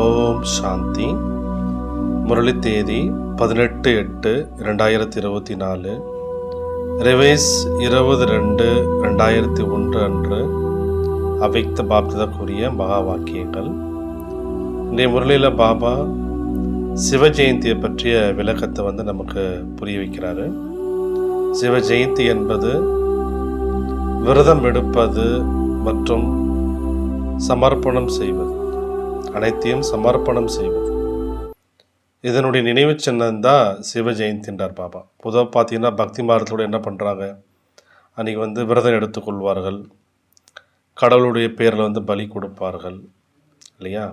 ஓம் சாந்தி. முரளி தேதி பதினெட்டு எட்டு ரெண்டாயிரத்தி இருபத்தி நாலு. ரிவைஸ் இருபது ரெண்டு ரெண்டாயிரத்தி ஒன்று அன்று அவைக்த பாப்ததற்குரிய மகா வாக்கியங்கள். இன்றைய முரளியில் பாபா சிவ ஜெயந்தியை பற்றிய விளக்கத்தை வந்து நமக்கு புரிய வைக்கிறாரு. சிவ ஜெயந்தி என்பது விரதம் எடுப்பது மற்றும் சமர்ப்பணம் செய்வது. அனைத்தையும் சமர்ப்பணம் செய்வது. இதனுடைய நினைவு சின்னம் தான் சிவ ஜெயந்தின்றார் பாபா. பொதுவாக பார்த்தீங்கன்னா பக்தி மார்க்கத்தோட என்ன பண்ணுறாங்க அன்றைக்கி வந்து விரதம் எடுத்துக்கொள்வார்கள் கடவுளுடைய பேரில் வந்து பலி கொடுப்பார்கள். இல்லையா?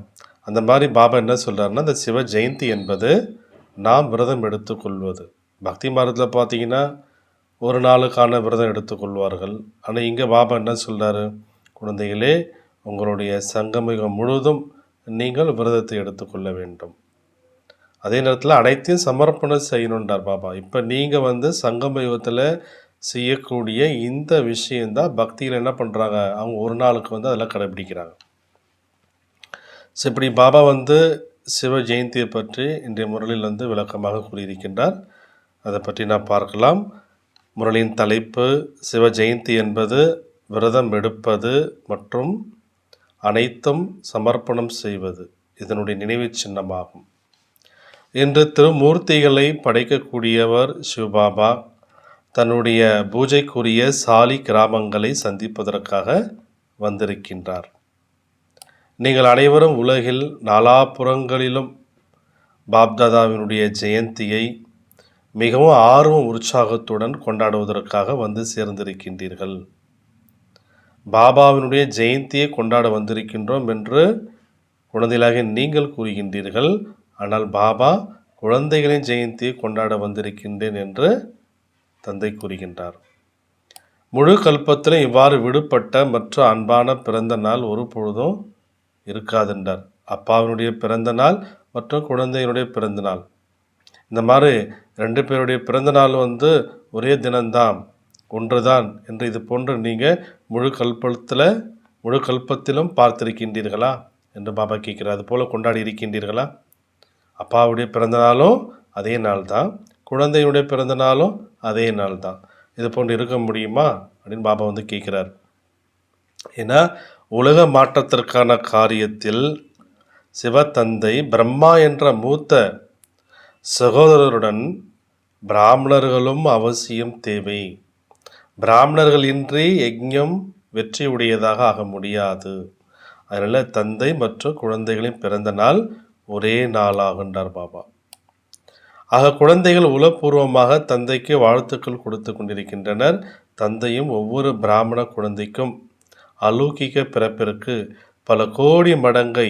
அந்த மாதிரி பாபா என்ன சொல்கிறாருன்னா இந்த சிவ ஜெயந்தி என்பது நாம் விரதம் எடுத்துக்கொள்வது பக்தி மார்க்கத்தில் பார்த்தீங்கன்னா ஒரு நாளுக்கான விரதம் எடுத்துக்கொள்வார்கள் ஆனால் இங்கே பாபா என்ன சொல்கிறாரு குழந்தைகளே உங்களுடைய சங்கமிகம் முழுவதும் நீங்கள் விரதத்தை எடுத்துக்கொள்ள வேண்டும். அதே நேரத்தில் அனைத்தையும் சமர்ப்பணம் செய்யணுன்றார் பாபா. இப்போ நீங்கள் வந்து சங்கம யுகத்தில் செய்யக்கூடிய இந்த விஷயந்தான் பக்தியில் என்ன பண்ணுறாங்க அவங்க ஒரு நாளுக்கு வந்து அதெல்லாம் கடைபிடிக்கிறாங்க. ஸோ இப்படி பாபா வந்து சிவ ஜெயந்தியை பற்றி இன்றைய முரளில் வந்து விளக்கமாக கூறியிருக்கின்றார். அதை பற்றி நான் பார்க்கலாம். முரளியின் தலைப்பு சிவ ஜெயந்தி என்பது விரதம் எடுப்பது மற்றும் அனைத்தும் சமர்ப்பணம் செய்வது இதனுடைய நினைவு சின்னமாகும். இன்று திருமூர்த்திகளை படைக்கக்கூடியவர் சிவபாபா தன்னுடைய பூஜைக்குரிய சாலி கிராமங்களை சந்திப்பதற்காக வந்திருக்கின்றார். நீங்கள் அனைவரும் உலகில் நாலாபுறங்களிலும் பாப்தாதாவினுடைய ஜெயந்தியை மிகவும் ஆர்வம் உற்சாகத்துடன் கொண்டாடுவதற்காக வந்து சேர்ந்திருக்கின்றீர்கள். பாபாவினுடைய ஜெயந்தியை கொண்டாட வந்திருக்கின்றோம் என்று குழந்தைகளாக நீங்கள் கூறுகின்றீர்கள். ஆனால் பாபா குழந்தைகளின் ஜெயந்தியை கொண்டாட வந்திருக்கின்றேன் என்று தந்தை கூறுகின்றார். முழு கல்பத்திலும் இவ்வாறு விடுபட்ட மற்ற அன்பான பிறந்த நாள் ஒரு பொழுதும் இருக்காதென்றார். அப்பாவினுடைய பிறந்த நாள் மற்றும் குழந்தையினுடைய பிறந்த நாள். இந்த மாதிரி ரெண்டு பேருடைய பிறந்த நாள் வந்து ஒரே தினம்தான் ஒன்றுதான் என்று இது போன்று நீங்கள் முழு கல்பத்தில் முழு கல்பத்திலும் பார்த்திருக்கின்றீர்களா? என்று பாபா கேட்கிறார். அது போல் கொண்டாடி இருக்கின்றீர்களா அப்பாவுடைய பிறந்த நாளும் அதே நாள் தான் குழந்தையுடைய பிறந்த நாளும் அதே நாள் தான் இது போன்று இருக்க முடியுமா? அப்படின்னு பாபா வந்து கேட்குறார். ஏன்னா உலக மாற்றத்திற்கான காரியத்தில் சிவத்தந்தை பிரம்மா என்ற மூத்த சகோதரருடன் பிராமணர்களும் அவசியம் தேவை. பிராமணர்கள் இன்றி யஜ்ஞம் வெற்றியுடையதாக ஆக முடியாது. அதனால் தந்தை மற்றும் குழந்தைகளின் பிறந்த நாள் ஒரே நாளாகின்றார் பாபா. ஆக குழந்தைகள் உளப்பூர்வமாக தந்தைக்கு வாழ்த்துக்கள் கொடுத்து கொண்டிருக்கின்றனர். தந்தையும் ஒவ்வொரு பிராமண குழந்தைக்கும் அலௌகிக பிறப்பிற்கு பல கோடி மடங்கை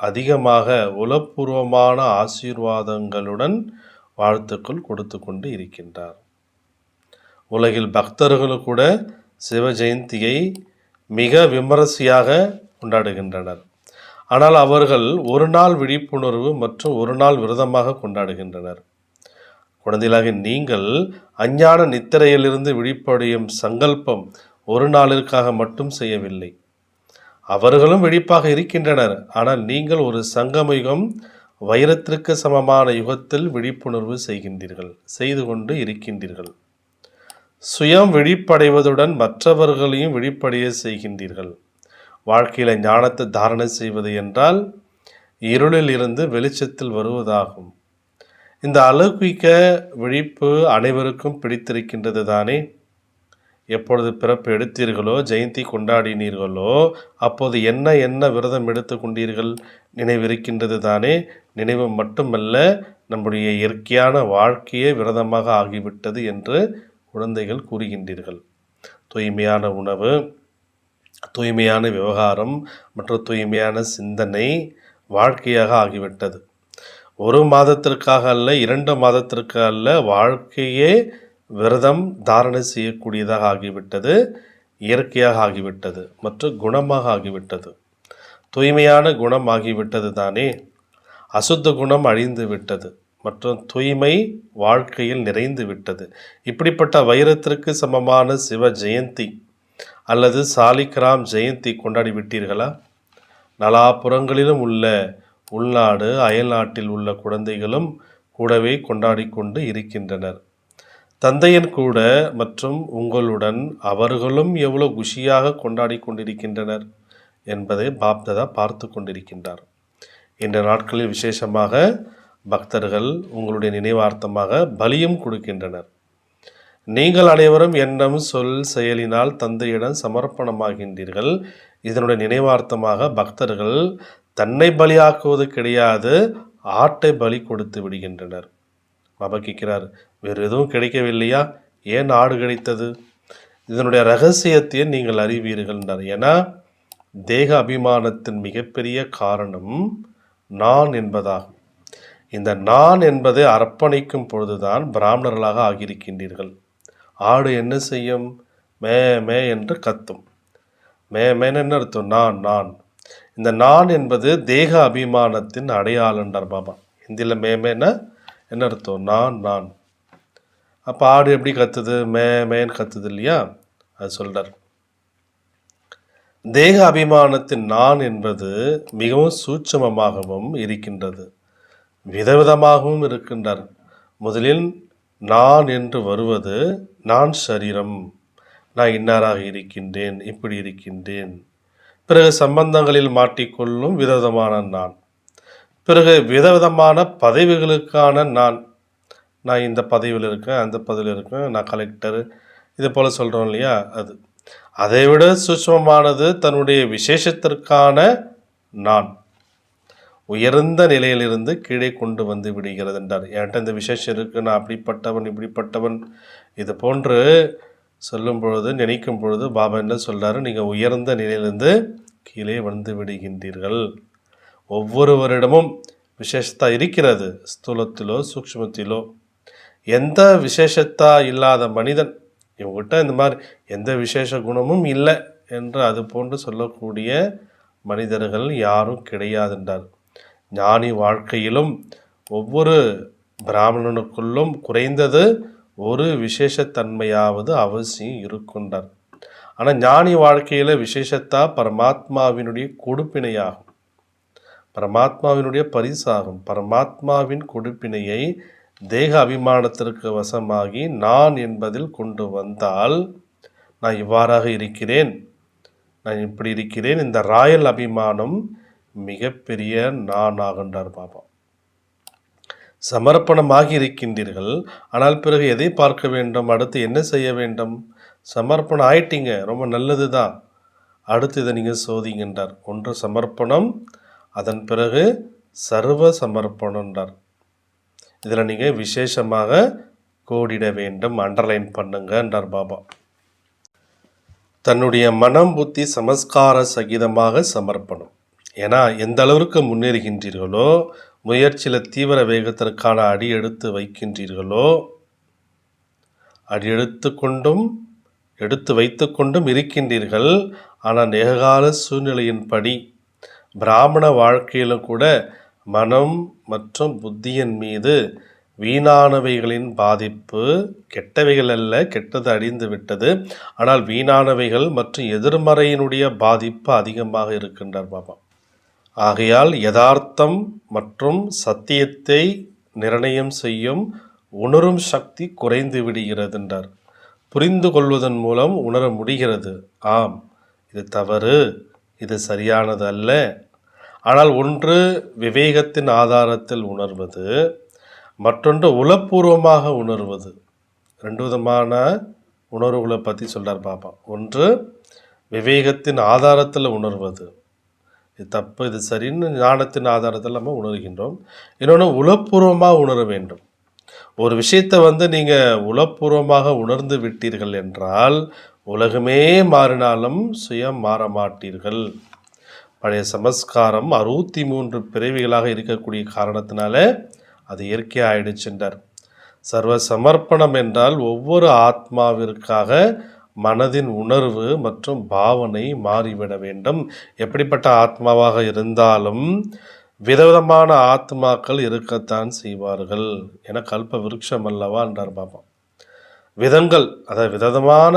அதிகமாக உளப்பூர்வமான ஆசீர்வாதங்களுடன் வாழ்த்துக்கள் கொடுத்து கொண்டு இருக்கின்றார். உலகில் பக்தர்களும் கூட சிவ ஜெயந்தியை மிக விமரிசையாக கொண்டாடுகின்றனர். ஆனால் அவர்கள் ஒரு நாள் விழிப்புணர்வு மற்றும் ஒரு நாள் விரதமாக கொண்டாடுகின்றனர். குழந்தைகளாக நீங்கள் அஞ்ஞான நித்திரையிலிருந்து விழிப்படையும் சங்கல்பம் ஒரு நாளிற்காக மட்டும் செய்யவில்லை. அவர்களும் விழிப்பாக இருக்கின்றனர். ஆனால் நீங்கள் ஒரு சங்கமயுகம் வைரத்திற்கு சமமான யுகத்தில் விழிப்புணர்வு செய்கின்றீர்கள் செய்து கொண்டு இருக்கின்றீர்கள். சுயம் விழிப்படைவதுடன் மற்றவர்களையும் விழிப்படைய செய்கின்றீர்கள். வாழ்க்கையில் ஞானத்தை தாரணை செய்வது என்றால் இருளில் இருந்து வெளிச்சத்தில் வருவதாகும். இந்த அலௌகிக்க விழிப்பு அனைவருக்கும் பிடித்திருக்கின்றது தானே? எப்பொழுது பிறப்பு எடுத்தீர்களோ ஜெயந்தி கொண்டாடினீர்களோ அப்போது என்ன என்ன விரதம் எடுத்து கொண்டீர்கள் நினைவிருக்கின்றது தானே? நினைவு மட்டுமல்ல நம்முடைய இயற்கையான வாழ்க்கையே விரதமாக ஆகிவிட்டது என்று குழந்தைகள் கூறுகின்றீர்கள். தூய்மையான உணவு தூய்மையான விவகாரம் மற்றும் தூய்மையான சிந்தனை வாழ்க்கையாக ஆகிவிட்டது. ஒரு மாதத்திற்காக அல்ல இரண்டு மாதத்திற்கு அல்ல வாழ்க்கையே விரதம் தாரணை செய்யக்கூடியதாக ஆகிவிட்டது இயற்கையாக ஆகிவிட்டது மற்றும் குணமாக ஆகிவிட்டது. தூய்மையான குணம் ஆகிவிட்டது தானே? அசுத்த குணம் அழிந்து விட்டது. மற்றும் தூய்மை வாழ்க்கையில் நிறைந்து விட்டது. இப்படிப்பட்ட வைரத்திற்கு சமமான சிவ ஜெயந்தி அல்லது சாலிகிராம் ஜெயந்தி கொண்டாடி விட்டீர்களா? நலாபுறங்களிலும் உள்ள உள்நாடு அயல்நாட்டில் உள்ள குழந்தைகளும் கூடவே கொண்டாடி கொண்டு இருக்கின்றனர். தந்தையன் கூட மற்றும் உங்களுடன் அவர்களும் எவ்வளோ குஷியாக கொண்டாடி கொண்டிருக்கின்றனர் என்பதை பாப்ததா பார்த்து கொண்டிருக்கின்றார். இந்த நாட்களில் விசேஷமாக பக்தர்கள் உங்களுடைய நினைவார்த்தமாக பலியும் கொடுக்கின்றனர். நீங்கள் அனைவரும் எண்ணம் சொல் செயலினால் தந்தையிடம் சமர்ப்பணமாகின்றீர்கள். இதனுடைய நினைவார்த்தமாக பக்தர்கள் தன்னை பலியாக்குவது கிடையாது ஆட்டை பலி கொடுத்து விடுகின்றனர். பாபா கேட்கிறார் வேறு எதுவும் கிடைக்கவில்லையா? ஏன் ஆடு கிடைத்தது? இதனுடைய ரகசியத்தை நீங்கள் அறிவீர்கள்ன்றார் ஏன்னா தேக அபிமானத்தின் மிகப்பெரிய காரணம் நான் என்பதாகும். இந்த நான் என்பதை அர்ப்பணிக்கும் பொழுதுதான் பிராமணர்களாக ஆகியிருக்கின்றீர்கள். ஆடு என்ன செய்யும்? மே மே என்று கத்தும். மே மேன்னு என்ன அர்த்தம்? நான் நான். இந்த நான் என்பது தேக அபிமானத்தின் அடையாளன்றார் பாபா. ஹிந்தியில் மே மேன என்ன அர்த்தம்? நான் நான். அப்போ ஆடு எப்படி கத்துது? மே மேன்னு கத்துது இல்லையா? அது சொல்றார். தேக அபிமானத்தின் நான் என்பது மிகவும் சூட்சமமாகவும் இருக்கின்றது. விதவிதமாகவும் இருக்கின்றார் முதலில் நான் என்று வருவது நான் சரீரம். நான் இன்னாராக இருக்கின்றேன் இப்படி இருக்கின்றேன். பிறகு சம்பந்தங்களில் மாட்டிக்கொள்ளும் விதவிதமான நான். பிறகு விதவிதமான பதவிகளுக்கான நான். நான் இந்த பதவியில் இருக்கேன் அந்த பதவியில் இருக்கேன் நான் கலெக்டர் இது போல் சொல்கிறோம் இல்லையா? அது. அதைவிட சூட்சமமானது தன்னுடைய விசேஷத்திற்கான நான். உயர்ந்த நிலையிலிருந்து கீழே கொண்டு வந்து விடுகிறது என்றார். என்கிட்ட இந்த விசேஷம் இருக்கு? நான் அப்படிப்பட்டவன் இப்படிப்பட்டவன். இது போன்று சொல்லும் பொழுது நினைக்கும் பொழுது பாபா என்ன சொல்கிறாரு நீங்கள் உயர்ந்த நிலையிலிருந்து கீழே வந்து விடுகின்றீர்கள். ஒவ்வொருவரிடமும் விசேஷத்தா இருக்கிறது. ஸ்தூலத்திலோ சூக்ஷ்மத்திலோ. எந்த விசேஷத்தா இல்லாத மனிதன் இவங்ககிட்ட இந்த மாதிரி எந்த விசேஷ குணமும் இல்லை என்று அது போன்று சொல்லக்கூடிய மனிதர்கள் யாரும் கிடையாது என்றார். ஞானி வாழ்க்கையிலும் ஒவ்வொரு பிராமணனுக்குள்ளும் குறைந்தது ஒரு விசேஷத்தன்மையாவது அவசியம் இருக்குன்றார் ஆனால் ஞானி வாழ்க்கையில் விசேஷத்தா பரமாத்மாவினுடைய கொடுப்பினையாகும். பரமாத்மாவினுடைய பரிசாகும். பரமாத்மாவின் கொடுப்பினையை தேக அபிமானத்திற்கு வசமாகி நான் என்பதில் கொண்டு வந்தால் நான் இவ்வாறாக இருக்கிறேன். நான் இப்படி இருக்கிறேன். இந்த ராயல் அபிமானம் மிகப்பெரிய நான் ஆகின்றார் பாபா. சமர்ப்பணமாகி இருக்கின்றீர்கள் ஆனால் பிறகு எதை பார்க்க வேண்டும்? அடுத்து என்ன செய்ய வேண்டும்? சமர்ப்பணம் ஆயிட்டீங்க ரொம்ப நல்லது தான் அடுத்து இதை நீங்கள் சோதிங்கன்றார். ஒன்று சமர்ப்பணம் அதன் பிறகு சர்வ சமர்ப்பணம்ன்றார் இதில் நீங்கள் விசேஷமாக கோடிட வேண்டும் அண்டர்லைன் பண்ணுங்கன்றார் பாபா. தன்னுடைய மனம் புத்தி சமஸ்கார சகிதமாக சமர்ப்பணம். ஏன்னா எந்த அளவிற்கு முன்னேறுகின்றீர்களோ முயற்சியில் தீவிர வேகத்திற்கான அடி எடுத்து வைக்கின்றீர்களோ அடி எடுத்து கொண்டும் எடுத்து வைத்து கொண்டும் இருக்கின்றீர்கள். ஆனால் நேகால சூழ்நிலையின்படி பிராமண வாழ்க்கையிலும் கூட மனம் மற்றும் புத்தியின் மீது வீணானவைகளின் பாதிப்பு கெட்டவைகள் அல்ல கெட்டது அடிந்து விட்டது. ஆனால் வீணானவைகள் மற்றும் எதிர்மறையினுடைய பாதிப்பு அதிகமாக இருக்கின்றார் பாபா. ஆகையால் யதார்த்தம் மற்றும் சத்தியத்தை நிர்ணயம் செய்யும் உணரும் சக்தி குறைந்து விடுகிறது என்றார் புரிந்து கொள்வதன் மூலம் உணர முடிகிறது. ஆம் இது தவறு இது சரியானது அல்ல. ஆனால் ஒன்று விவேகத்தின் ஆதாரத்தில் உணர்வது மற்றொன்று உளப்பூர்வமாக உணர்வது. ரெண்டு விதமான உணர்வுகளை பற்றி சொல்கிறார் பாப்பா ஒன்று விவேகத்தின் ஆதாரத்தில் உணர்வது. இது தப்பு இது சரின்னு ஞானத்தின் ஆதாரத்தில் நம்ம உணர்கின்றோம். இன்னொன்று உளப்பூர்வமாக உணர வேண்டும். ஒரு விஷயத்தை வந்து நீங்கள் உளப்பூர்வமாக உணர்ந்து விட்டீர்கள் என்றால் உலகமே மாறினாலும் சுயம் மாற மாட்டீர்கள். பழைய சமஸ்காரம் அறுபத்தி மூன்று பிறவிகளாக இருக்கக்கூடிய காரணத்தினால அது இயற்கையாக ஆயிடுச்சுன்றார். சர்வ சமர்ப்பணம் என்றால் ஒவ்வொரு ஆத்மாவிற்காக மனதின் உணர்வு மற்றும் பாவனை மாறிவிட வேண்டும். எப்படிப்பட்ட ஆத்மாவாக இருந்தாலும் விதவிதமான ஆத்மாக்கள் இருக்கத்தான் செய்வார்கள். என கல்ப விருட்சம் அல்லவா என்றார் பாபா. விதங்கள் அதாவது விதவிதமான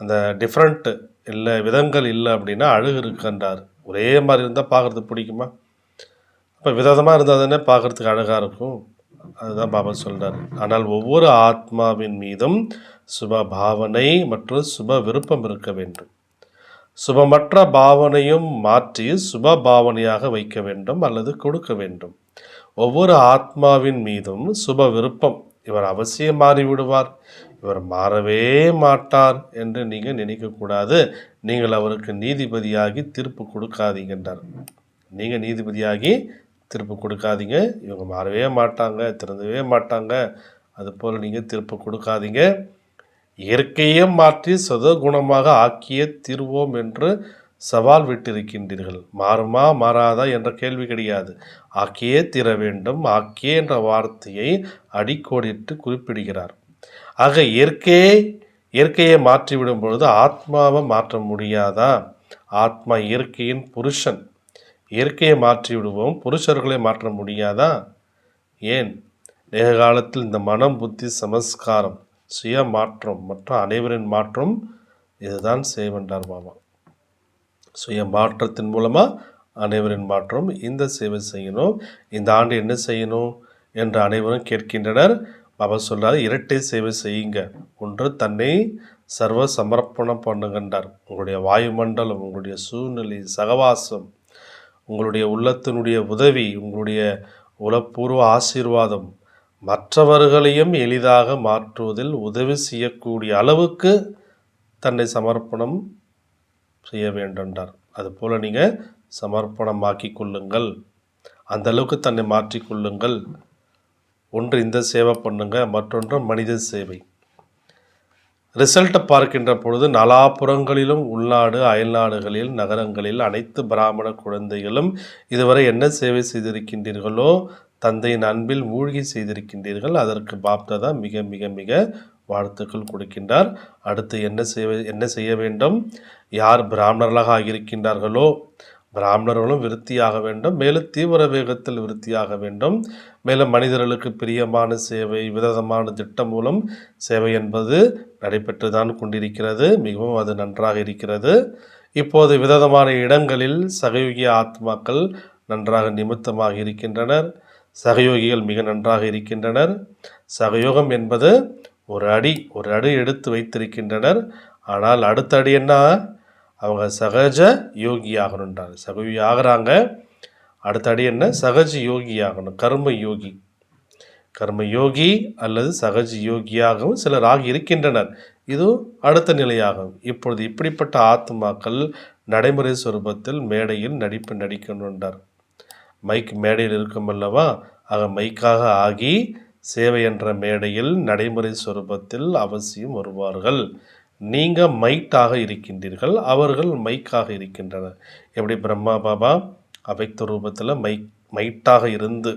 அந்த டிஃப்ரெண்ட்டு இல்லை விதங்கள் இல்லை அப்படின்னா அழகு இருக்குன்றார். ஒரே மாதிரி இருந்தால் பார்க்குறது பிடிக்குமா? இப்போ விதவிதமாக இருந்தால் தானே பார்க்குறதுக்கு அழகாக இருக்கும். அதுதான் பாபா சொல்கிறார் ஆனால் ஒவ்வொரு ஆத்மாவின் மீதும் சுப பாவனை மற்றும் சுப விருப்பம் இருக்க வேண்டும். சுபமற்ற பாவனையும் மாற்றி சுப பாவனையாக வைக்க வேண்டும் அல்லது கொடுக்க வேண்டும். ஒவ்வொரு ஆத்மாவின் மீதும் சுப விருப்பம் இவர் அவசியம் மாறிவிடுவார். இவர் மாறவே மாட்டார் என்று நீங்கள் நினைக்கக்கூடாது நீங்கள் அவருக்கு நீதிபதியாகி தீர்ப்பு கொடுக்காதீங்கன்றார். நீங்கள் நீதிபதியாகி திருப்பு கொடுக்காதீங்க. இவங்க மாறவே மாட்டாங்க திறந்தவே மாட்டாங்க. அதுபோல் நீங்கள் திருப்பு கொடுக்காதீங்க. இயற்கையே மாற்றி சதகுணமாக ஆக்கிய தீர்வோம் என்று சவால் விட்டிருக்கின்றீர்கள். மாறுமா மாறாதா என்ற கேள்வி கிடையாது. ஆக்கியே தீர வேண்டும். ஆக்கியே என்ற வார்த்தையை அடிக்கோடிட்டு குறிப்பிடுகிறார். ஆக இயற்கையை இயற்கையை மாற்றிவிடும் பொழுது ஆத்மாவை மாற்ற முடியாதா? ஆத்மா இயற்கையின் புருஷன். இயற்கையை மாற்றி விடுவோம் புருஷர்களை மாற்ற முடியாதா? ஏன்? நேக காலத்தில் இந்த மனம் புத்தி சமஸ்காரம் சுய மாற்றம் மற்றும் அனைவரின் மாற்றம் இதுதான் செய்வென்றார் பாபா சுய மாற்றத்தின் மூலமாக அனைவரின் மாற்றம் இந்த சேவை செய்யணும். இந்த ஆண்டு என்ன செய்யணும் என்று அனைவரும் கேட்கின்றனர். பாபா சொல்றார் இரட்டை சேவை செய்யுங்க. ஒன்று தன்னை சர்வ சமர்ப்பணம் பண்ணுகின்றார். உங்களுடைய வாயுமண்டலம் உங்களுடைய சூழ்நிலை சகவாசம் உங்களுடைய உள்ளத்தினுடைய உதவி உங்களுடைய உளப்பூர்வ ஆசீர்வாதம் மற்றவர்களையும் எளிதாக மாற்றுவதில் உதவி செய்யக்கூடிய அளவுக்கு தன்னை சமர்ப்பணம் செய்ய வேண்டும்ன்றார். அதுபோல் நீங்கள் சமர்ப்பணமாக்கி கொள்ளுங்கள். அந்த அளவுக்கு தன்னை மாற்றிக்கொள்ளுங்கள் ஒன்று இந்த சேவை பண்ணுங்கள் மற்றொன்று மனித சேவை. ரிசல்ட்டை பார்க்கின்ற பொழுது நலாபுறங்களிலும் உள்நாடு அயல்நாடுகளில் நகரங்களில் அனைத்து பிராமண குழந்தைகளும் இதுவரை என்ன சேவை செய்திருக்கின்றீர்களோ தந்தையின் அன்பில் மூழ்கி செய்திருக்கின்றீர்கள். அதற்கு பாப்ததா மிக மிக மிக வாழ்த்துக்கள் கொடுக்கின்றார். அடுத்து என்ன செய்ய என்ன செய்ய வேண்டும்? யார் பிராமணர்களாக ஆகியிருக்கின்றார்களோ பிராமணர்களும் விருத்தியாக வேண்டும். மேலும் தீவிர வேகத்தில் விருத்தியாக வேண்டும். மேலும் மனிதர்களுக்கு பிரியமான சேவை விதமான திட்டம் மூலம் சேவை என்பது நடைபெற்று தான் கொண்டிருக்கிறது மிகவும் அது நன்றாக இருக்கிறது. இப்போது விதமான இடங்களில் சகயோகி ஆத்மாக்கள் நன்றாக நிமித்தமாக இருக்கின்றனர். சகயோகிகள் மிக நன்றாக இருக்கின்றனர். சகயோகம் என்பது ஒரு அடி ஒரு அடி எடுத்து வைத்திருக்கின்றனர். ஆனால் அடுத்த அடி என்ன? அவங்க சகஜ யோகி ஆகணுன்றாங்க சகயோகி ஆகிறாங்க. அடுத்த அடி என்ன? சகஜ யோகி ஆகணும். கர்ம யோகி. கர்ம யோகி அல்லது சகஜ யோகியாகவும் சிலர் ஆகி இருக்கின்றனர். இது அடுத்த நிலையாகும். இப்பொழுது இப்படிப்பட்ட ஆத்மாக்கள் நடைமுறை சொரூபத்தில் மேடையில் நடிப்பு நடிக்கணுன்றார் மைக் மேடையில் இருக்கும் அல்லவா? ஆக மைக்காக ஆகி சேவை என்ற மேடையில் நடைமுறை சொரூபத்தில் அவசியம் வருவார்கள். நீங்கள் மைட்டாக இருக்கின்றீர்கள். அவர்கள் மைக்காக இருக்கின்றனர். எப்படி பிரம்மா பாபா அவைத்த ரூபத்தில் மைக் மைட்டாக இருந்து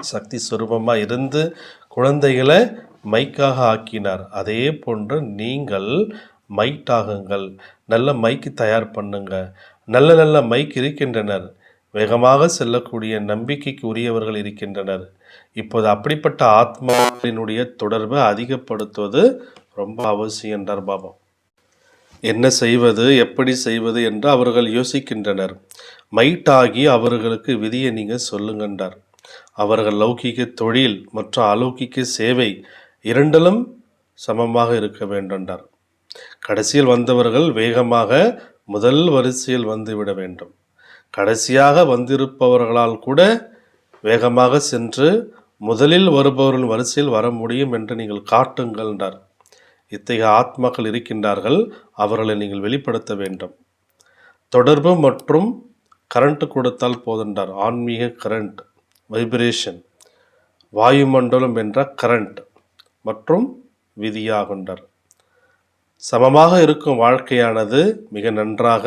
சக்தி சுரூபமாக இருந்து குழந்தைகளை மைக்காக ஆக்கினார். அதே போன்று நீங்கள் மைட்டாகுங்கள். நல்ல மைக்கு தயார் பண்ணுங்க. நல்ல நல்ல மைக் இருக்கின்றனர். வேகமாக செல்லக்கூடிய நம்பிக்கைக்கு உரியவர்கள் இருக்கின்றனர். இப்போது அப்படிப்பட்ட ஆத்மாவினுடைய தொடர்பை அதிகப்படுத்துவது ரொம்ப அவசியம் என்றார் பாபா. என்ன செய்வது எப்படி செய்வது என்று அவர்கள் யோசிக்கின்றனர். மைட்டாகி அவர்களுக்கு விதியை நீங்கள் சொல்லுங்கன்றார். அவர்கள் லௌகிக தொழில் மற்றும் அலௌகிக சேவை இரண்டிலும் சமமாக இருக்க வேண்டும்ன்றார். கடைசியில் வந்தவர்கள் வேகமாக முதல் வரிசையில் வந்துவிட வேண்டும். கடைசியாக வந்திருப்பவர்களால் கூட வேகமாக சென்று முதலில் வருபவர்கள் வரிசையில் வர முடியும் என்று நீங்கள் காட்டுங்கள் என்றார் இத்தகைய ஆத்மாக்கள் இருக்கின்றார்கள் அவர்களை நீங்கள் வெளிப்படுத்த வேண்டும். தொடர்பு மற்றும் கரண்ட் கொடுத்தால் போதென்றார். ஆன்மீக கரண்ட் வைப்ரேஷன் வாயுமண்டலம் என்ற கரண்ட் மற்றும் விதியாகுண்டர் சமமாக இருக்கும் வாழ்க்கையானது மிக நன்றாக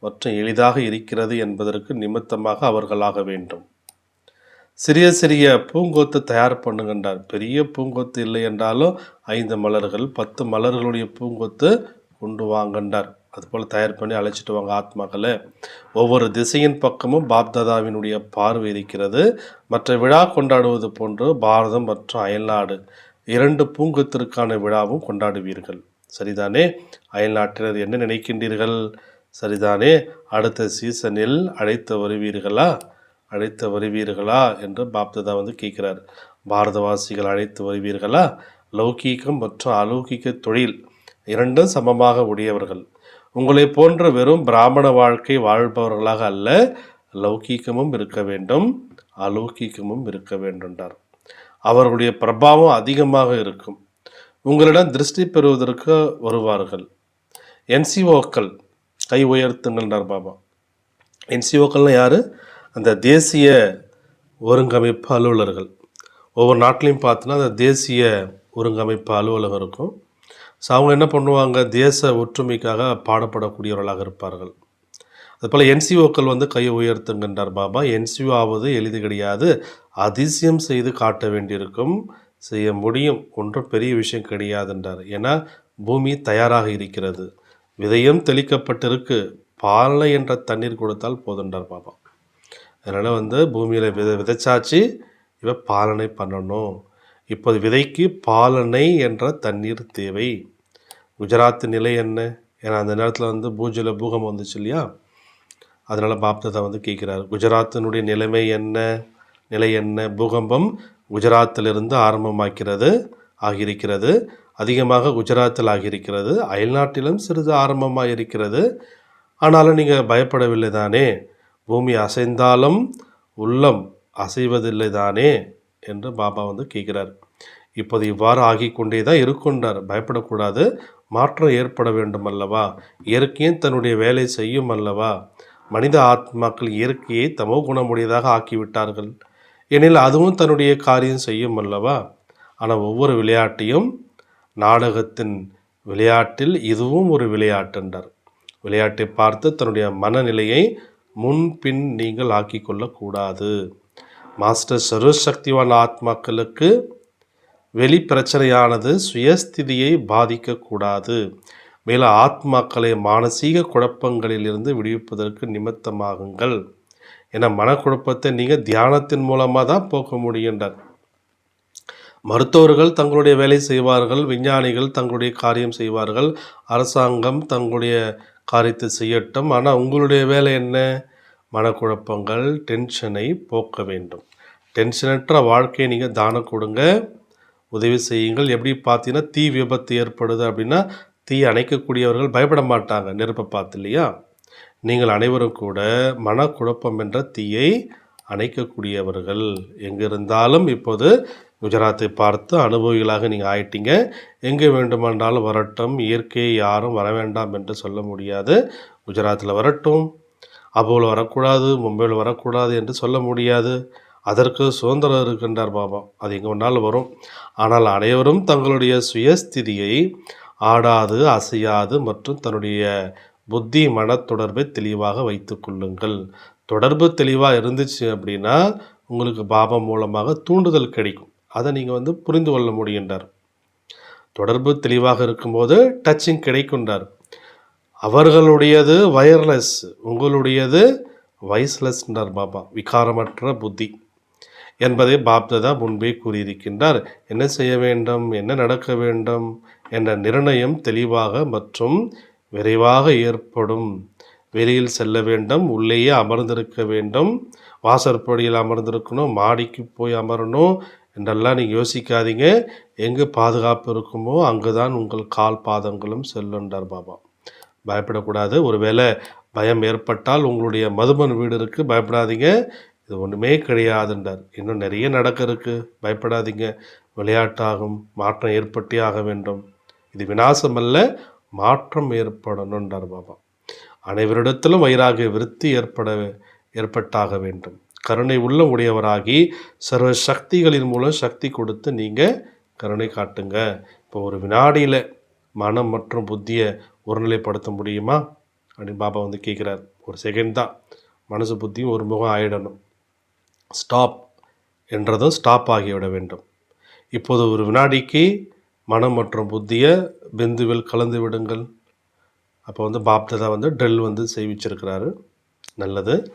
மற்றும் எளிதாக இருக்கிறது என்பதற்கு நிமித்தமாக அவர்களாக வேண்டும். சிறிய சிறிய பூங்கொத்து தயார் பண்ணுகின்றார். பெரிய பூங்கொத்து இல்லை என்றாலும் ஐந்து மலர்கள் பத்து மலர்களுடைய பூங்கொத்து கொண்டு வாங்கின்றார் அதுபோல் தயார் பண்ணி அழைச்சிட்டு வாங்க ஆத்மாக்களை. ஒவ்வொரு திசையின் பக்கமும் பாப்தாதாவினுடைய பார்வை இருக்கிறது. மற்ற விழா கொண்டாடுவது போன்று பாரதம் மற்றும் அயல்நாடு இரண்டு பூங்கத்திற்கான விழாவும் கொண்டாடுவீர்கள். சரிதானே? அயல்நாட்டினர் என்ன நினைக்கின்றீர்கள்? சரிதானே? அடுத்த சீசனில் அழைத்து வருவீர்களா? அழைத்து வருவீர்களா? என்று பாப்ததா வந்து கேட்குறார். பாரதவாசிகள் அழைத்து வருவீர்களா? லௌகீகம் மற்றும் அலௌகிக தொழில் இரண்டும் சமமாக உடையவர்கள். உங்களை போன்ற வெறும் பிராமண வாழ்க்கை வாழ்பவர்களாக அல்ல லௌகீகமும் இருக்க வேண்டும் அலௌகீகமும் இருக்க வேண்டும்ன்றார். அவர்களுடைய பிரபாவம் அதிகமாக இருக்கும். உங்களிடம் திருஷ்டி பெறுவதற்கு வருவார்கள். என்சிஓக்கள் கை உயர்த்துங்கள்ன்றார் பாபா. என்சிஓக்கள்னால் யார்? அந்த தேசிய ஒருங்கமைப்பு அலுவலர்கள். ஒவ்வொரு நாட்டிலையும் பார்த்தோன்னா அந்த தேசிய ஒருங்கமைப்பு அலுவலகம் இருக்கும். ஸோ அவங்க என்ன பண்ணுவாங்க? தேச ஒற்றுமைக்காக பாடப்படக்கூடியவர்களாக இருப்பார்கள். அதுபோல் என்சிஓக்கள் வந்து கையை உயர்த்துங்கன்றார் பாபா என்சிஓ ஆவது எளிது கிடையாது. அதிசயம் செய்து காட்ட வேண்டியிருக்கும். செய்ய முடியும். ஒன்றும் பெரிய விஷயம் கிடையாதுன்றார். ஏன்னா பூமி தயாராக இருக்கிறது. விதையும் தெளிக்கப்பட்டிருக்கு. பாலை என்ற தண்ணீர் கொடுத்தால் போதுன்றார் பாபா. அதனால் வந்து பூமியில் வித விதைச்சாச்சு. இவ பாலனை பண்ணணும். இப்போது விதைக்கு பாலனை என்ற தண்ணீர் தேவை. குஜராத் நிலை என்ன? ஏன்னா அந்த நேரத்தில் வந்து பூஜையில் பூகம்பம் வந்துச்சு இல்லையா? அதனால் பாப்தாதா வந்து கேட்குறாரு. குஜராத்தினுடைய நிலைமை என்ன? நிலை என்ன? பூகம்பம் குஜராத்திலிருந்து ஆரம்பமாக்கிறது ஆகியிருக்கிறது. அதிகமாக குஜராத்தில் ஆகியிருக்கிறது. அயல்நாட்டிலும் சிறிது ஆரம்பமாக இருக்கிறது ஆனாலும் நீங்கள் பயப்படவில்லை தானே பூமி அசைந்தாலும் உள்ளம் அசைவதில்லை தானே என்று பாபா வந்து கேட்குறார். இப்போது இவ்வாறு ஆகி கொண்டே தான் இருக்கின்றார். பயப்படக்கூடாது. மாற்றம் ஏற்பட வேண்டும் அல்லவா? இயற்கையும் தன்னுடைய வேலை செய்யும் அல்லவா? மனித ஆத்மாக்கள் இயற்கையை தமோ குணமுடையதாக ஆக்கிவிட்டார்கள். எனில் அதுவும் தன்னுடைய காரியம் செய்யும் அல்லவா? ஆனால் ஒவ்வொரு விளையாட்டையும் நாடகத்தின் விளையாட்டில் இதுவும் ஒரு விளையாட்டுன்றார் விளையாட்டை பார்த்து தன்னுடைய மனநிலையை முன்பின் நீங்கள் ஆக்கிக்கொள்ளக்கூடாது. மாஸ்டர் சர்வசக்திவான ஆத்மாக்களுக்கு வெளி பிரச்சனையானது சுயஸ்திதியை பாதிக்கக்கூடாது. மேலும் ஆத்மாக்களை மானசீக குழப்பங்களிலிருந்து விடுவிப்பதற்கு நிமித்தமாகுங்கள். என மனக்குழப்பத்தை நீங்கள் தியானத்தின் மூலமாக தான் போக்க முடிகின்றார் மருத்துவர்கள் தங்களுடைய வேலை செய்வார்கள் விஞ்ஞானிகள் தங்களுடைய காரியம் செய்வார்கள் அரசாங்கம் தங்களுடைய காரியத்தை செய்யட்டும். ஆனால் உங்களுடைய வேலை என்ன? மனக்குழப்பங்கள் டென்ஷனை போக்க வேண்டும். டென்ஷனற்ற வாழ்க்கையை நீங்கள் தானம் கொடுங்க. உதவி செய்யுங்கள். எப்படி பார்த்தீங்கன்னா தீ விபத்து ஏற்படுது அப்படின்னா தீ அணைக்கக்கூடியவர்கள் பயப்பட மாட்டாங்க. நெருப்பை பார்த்து இல்லையா? நீங்கள் அனைவரும் கூட மனக்குழப்பம் என்ற தீயை அணைக்கக்கூடியவர்கள் எங்கே இருந்தாலும் இப்போது குஜராத்தை பார்த்து அனுபவிகளாக நீங்கள் ஆயிட்டீங்க. எங்கே வேண்டுமென்றாலும் வரட்டும். இயற்கையை யாரும் வர வேண்டாம் என்று சொல்ல முடியாது. குஜராத்தில் வரட்டும். அப்போவில் வரக்கூடாது. மும்பையில் வரக்கூடாது என்று சொல்ல முடியாது. அதற்கு சுதந்திரம் இருக்கின்றார் பாபா. அது எங்கே வேணாலும் வரும். ஆனால் அனைவரும் தங்களுடைய சுயஸ்திதியை ஆடாது அசையாது மற்றும் தன்னுடைய புத்தி மன தொடர்பை தெளிவாக வைத்து கொள்ளுங்கள். தொடர்பு தெளிவாக இருந்துச்சு அப்படின்னா உங்களுக்கு பாபா மூலமாக தூண்டுதல் கிடைக்கும். அதை நீங்கள் வந்து புரிந்து கொள்ள முடிகின்றார். தொடர்பு தெளிவாக இருக்கும்போது டச்சிங் கிடைக்கின்றார். அவர்களுடையது வயர்லெஸ் உங்களுடையது வைஸ்லெஸ்ன்றார் பாபா. விகாரமற்ற புத்தி. என்பதை பாப்ததா முன்பே கூறியிருக்கின்றார். என்ன செய்ய வேண்டும்? என்ன நடக்க வேண்டும்? என்ற நிர்ணயம் தெளிவாக மற்றும் விரைவாக ஏற்படும். வெளியில் செல்ல வேண்டும் உள்ளேயே அமர்ந்திருக்க வேண்டும். வாசற்படியில் அமர்ந்திருக்கணும் மாடிக்கு போய் அமரணும் என்றெல்லாம் நீங்கள் யோசிக்காதீங்க. எங்கே பாதுகாப்பு இருக்குமோ அங்கு தான் உங்கள் கால் பாதங்களும் செல்லுன்றார் பாபா. பயப்படக்கூடாது. ஒருவேளை பயம் ஏற்பட்டால் உங்களுடைய மதுபன் வீடு இருக்குது பயப்படாதீங்க. இது ஒன்றுமே கிடையாதுன்றார். இன்னும் நிறைய நடக்க இருக்குது பயப்படாதீங்க. விளையாட்டாகும் மாற்றம் ஏற்பட்டே ஆக வேண்டும். இது விநாசமல்ல அல்ல மாற்றம் ஏற்படணுன்றார் பாபா. அனைவரிடத்திலும் வைராகிய விருத்தி ஏற்பட ஏற்பட்டாக வேண்டும். கருணை உள்ள உடையவராகி சர்வ சக்திகளின் மூலம் சக்தி கொடுத்து நீங்கள் கருணை காட்டுங்க. இப்போ ஒரு வினாடியில் மனம் மற்றும் புத்தியை ஒருநிலைப்படுத்த முடியுமா? அப்படின்னு பாபா வந்து கேட்குறார் ஒரு செகண்ட் தான். மனசு புத்தியும் ஒரு முகம் ஆயிடணும். ஸ்டாப் என்றதும் ஸ்டாப் ஆகிவிட வேண்டும். இப்போது ஒரு வினாடிக்கு மனம் மற்றும் புத்தியை பிந்துவில் கலந்து விடுங்கள். அப்போ வந்து பாப்ததா வந்து ட்ரெல் வந்து செய்விச்சிருக்கிறாரு நல்லது.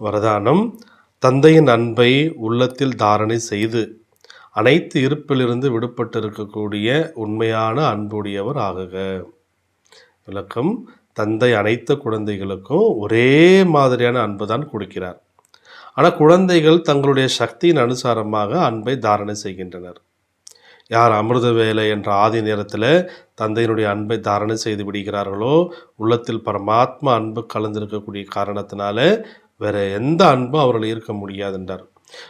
வரதானம். தந்தையின் அன்பை உள்ளத்தில் தாரணை செய்து அனைத்து இருப்பிலிருந்து விடுபட்டு இருக்கக்கூடிய உண்மையான அன்புடையவர் ஆகுக. விளக்கம். தந்தை அனைத்து குழந்தைகளுக்கும் ஒரே மாதிரியான அன்பு தான் கொடுக்கிறார். ஆனால் குழந்தைகள் தங்களுடைய சக்தியின் அனுசாரமாக அன்பை தாரணை செய்கின்றனர். யார் அமிர்த வேலை என்ற ஆதி நேரத்தில் தந்தையினுடைய அன்பை தாரணை செய்து விடுகிறார்களோ உள்ளத்தில் பரமாத்மா அன்பு கலந்திருக்கக்கூடிய காரணத்தினால வேற எந்த அன்பும் அவர்கள் இருக்க முடியாது என்றார்.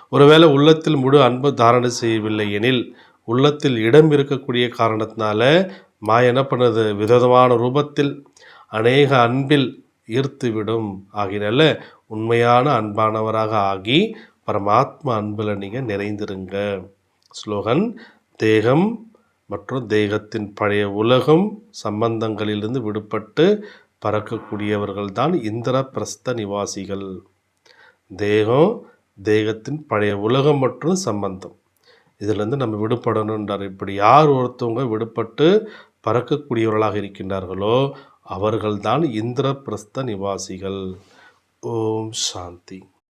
ஒருவேளை உள்ளத்தில் முழு அன்பு தாரணை செய்யவில்லை எனில் உள்ளத்தில் இடம் இருக்கக்கூடிய காரணத்தினால மாய என்ன பண்ணுது? விதவிதமான ரூபத்தில் அநேக அன்பில் ஈர்த்துவிடும் ஆகினால உண்மையான அன்பானவராக ஆகி பரமாத்மா அன்பில் நீங்கள் நிறைந்திருங்க. ஸ்லோகன் தேகம் மற்றும் தேகத்தின் பழைய உலகம் சம்பந்தங்களிலிருந்து விடுபட்டு பறக்கக்கூடியவர்கள்தான் இந்திரபிரஸ்த நிவாசிகள். தேகம் தேகத்தின் பழைய உலகம் மற்றும் சம்பந்தம். இதிலிருந்து நம்ம விடுபடணுன்றார் இப்படி யார் ஒருத்தவங்க விடுபட்டு பறக்கக்கூடியவர்களாக இருக்கின்றார்களோ அவர்கள்தான் இந்திரபிரஸ்த நிவாசிகள். ஓம் சாந்தி.